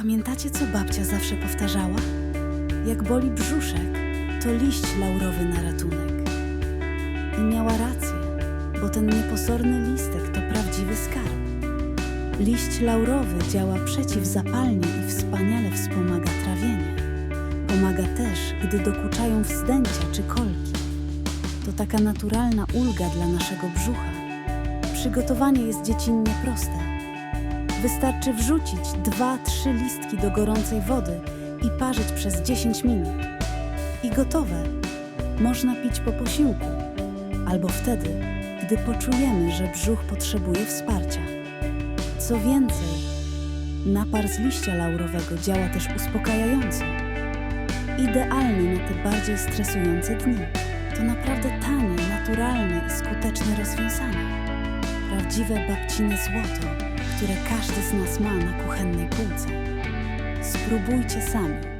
Pamiętacie, co babcia zawsze powtarzała? Jak boli brzuszek, to liść laurowy na ratunek. I miała rację, bo ten nieposorny listek to prawdziwy skarb. Liść laurowy działa przeciwzapalnie i wspaniale wspomaga trawienie. Pomaga też, gdy dokuczają wzdęcia czy kolki. To taka naturalna ulga dla naszego brzucha. Przygotowanie jest dziecinnie proste. Wystarczy wrzucić 2-3 listki do gorącej wody i parzyć przez 10 minut. I gotowe. Można pić po posiłku albo wtedy, gdy poczujemy, że brzuch potrzebuje wsparcia. Co więcej, napar z liścia laurowego działa też uspokajająco. Idealny na te bardziej stresujące dni. To naprawdę tanie, naturalne i skuteczne rozwiązanie. Prawdziwe babcine złoto, które każdy z nas ma na kuchennej półce. Spróbujcie sami.